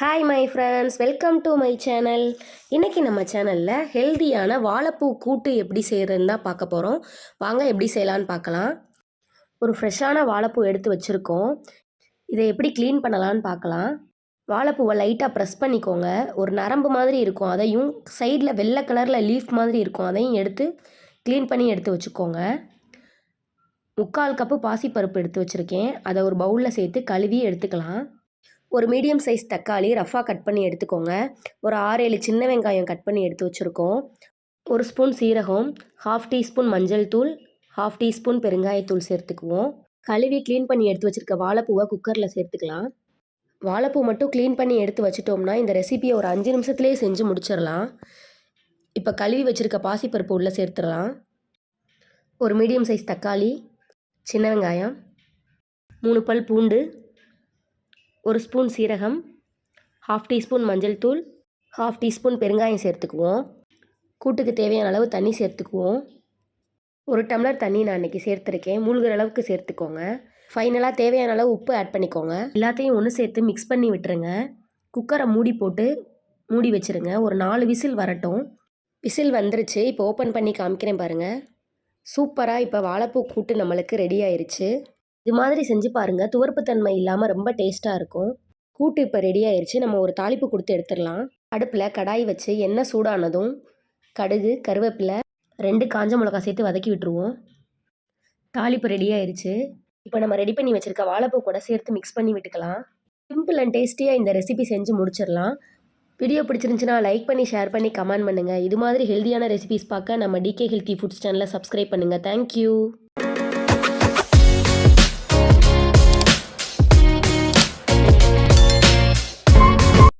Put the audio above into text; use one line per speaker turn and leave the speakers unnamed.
Hi my friends welcome to my channel இன்றைக்கி நம்ம சேனலில் ஹெல்தியான வாழைப்பூ கூட்டு எப்படி செய்கிறதுன்னு தான் பார்க்க போகிறோம் வாங்க எப்படி செய்யலான்னு பார்க்கலாம். ஒரு ஃப்ரெஷ்ஷான வாழைப்பூ எடுத்து வச்சுருக்கோம். இதை எப்படி க்ளீன் பண்ணலான்னு பார்க்கலாம். வாழைப்பூவை லைட்டாக ப்ரெஸ் பண்ணிக்கோங்க. ஒரு நரம்பு மாதிரி இருக்கும். அதையும் சைடில் வெள்ளை கலரில் லீஃப் மாதிரி இருக்கும். அதையும் எடுத்து க்ளீன் பண்ணி எடுத்து வச்சுக்கோங்க. முக்கால் கப்பு பாசிப்பருப்பு எடுத்து வச்சுருக்கேன். அதை ஒரு பவுலில் சேர்த்து கழுவி எடுத்துக்கலாம். ஒரு மீடியம் சைஸ் தக்காளி ரஃபாக கட் பண்ணி எடுத்துக்கோங்க. ஒரு ஆறு ஏழு சின்ன வெங்காயம் கட் பண்ணி எடுத்து வச்சுருக்கோம். ஒரு ஸ்பூன் சீரகம் ஹாஃப் டீஸ்பூன் மஞ்சள் தூள் ஹாஃப் டீஸ்பூன் பெருங்காயத்தூள் சேர்த்துக்குவோம். கழுவி க்ளீன் பண்ணி எடுத்து வச்சுருக்க வாழைப்பூவை குக்கரில் சேர்த்துக்கலாம். வாழைப்பூ மட்டும் க்ளீன் பண்ணி எடுத்து வச்சிட்டோம்னா இந்த ரெசிபியை ஒரு அஞ்சு நிமிஷத்துலேயே செஞ்சு முடிச்சிடலாம். இப்போ கழுவி வச்சுருக்க பாசிப்பருப்பு உள்ளே சேர்த்துடலாம். ஒரு மீடியம் சைஸ் தக்காளி சின்ன வெங்காயம் மூணு பல் பூண்டு ஒரு ஸ்பூன் சீரகம் ஹாஃப் டீஸ்பூன் மஞ்சள் தூள் ஹாஃப் டீஸ்பூன் பெருங்காயம் சேர்த்துக்குவோம். கூட்டுக்கு தேவையான அளவு தண்ணி சேர்த்துக்குவோம். ஒரு டம்ளர் தண்ணி நான் இன்றைக்கி சேர்த்துருக்கேன். மூழ்கிற அளவுக்கு சேர்த்துக்கோங்க. ஃபைனலாக தேவையான அளவு உப்பு ஆட் பண்ணிக்கோங்க. எல்லாத்தையும் ஒன்று சேர்த்து மிக்ஸ் பண்ணி விட்டுருங்க. குக்கரை மூடி போட்டு மூடி வச்சுருங்க. ஒரு நாலு விசில் வரட்டும். விசில் வந்துருச்சு. இப்போ ஓப்பன் பண்ணி காமிக்கிறேன் பாருங்கள் சூப்பராக இப்போ வாழைப்பூ கூட்டு நம்மளுக்கு ரெடி ஆயிடுச்சு இது மாதிரி செஞ்சு பாருங்கள் துவர்ப்புத்தன்மை இல்லாமல் ரொம்ப டேஸ்ட்டாக இருக்கும். கூட்டு இப்போ ரெடி ஆயிடுச்சு நம்ம ஒரு தாளிப்பு கொடுத்து எடுத்துடலாம். அடுப்பில் கடாய் வச்சு எண்ணெய் சூடானதும் கடுகு கருவேப்பிலை ரெண்டு காஞ்ச மிளகா சேர்த்து வதக்கி விட்டுருவோம். தாளிப்பு ரெடி ஆயிடுச்சு இப்போ நம்ம ரெடி பண்ணி வச்சுருக்க வாழைப்பூ கூட சேர்த்து மிக்ஸ் பண்ணி விட்டுக்கலாம். சிம்பிள் அண்ட் டேஸ்டியாக இந்த ரெசிபி செஞ்சு முடிச்சிடலாம். வீடியோ பிடிச்சிருந்துச்சுன்னா லைக் பண்ணி ஷேர் பண்ணி கமெண்ட் பண்ணுங்கள் இது மாதிரி ஹெல்தியான ரெசிபிஸ் பார்க்க நம்ம டிகே ஹெல்த்தி ஃபுட்ஸ் சேனலை சப்ஸ்கிரைப் பண்ணுங்கள் தேங்க்யூ